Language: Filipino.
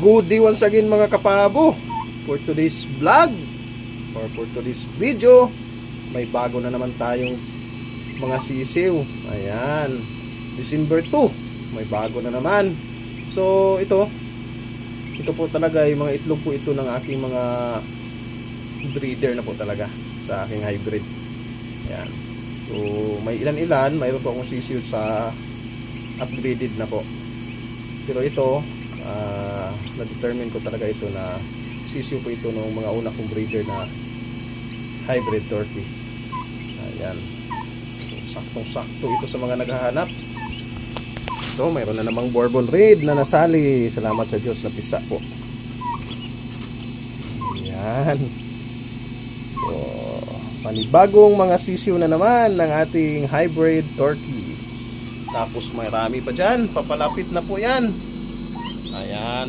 goodie once again mga kapabo for today's vlog or for today's video. May bago na naman tayong mga sisiw. Ayan. December 2 may bago na naman. So ito ito po talaga yung mga itlog po ito ng aking mga breeder na po talaga sa aking hybrid. Ayan. So may ilan-ilan mayroon po akong sisiw sa upgraded na po. Pero ito ah, na-determine ko talaga ito na sisiw po ito ng mga una kong breeder na hybrid turkey. Ayan. So, saktong sakto ito sa mga naghahanap. So mayroon na namang bourbon red na nasali. Salamat sa Diyos na pisa po. Ayan. So panibagong mga sisiw na naman ng ating hybrid turkey. Tapos marami pa dyan. Papalapit na po yan. Ayan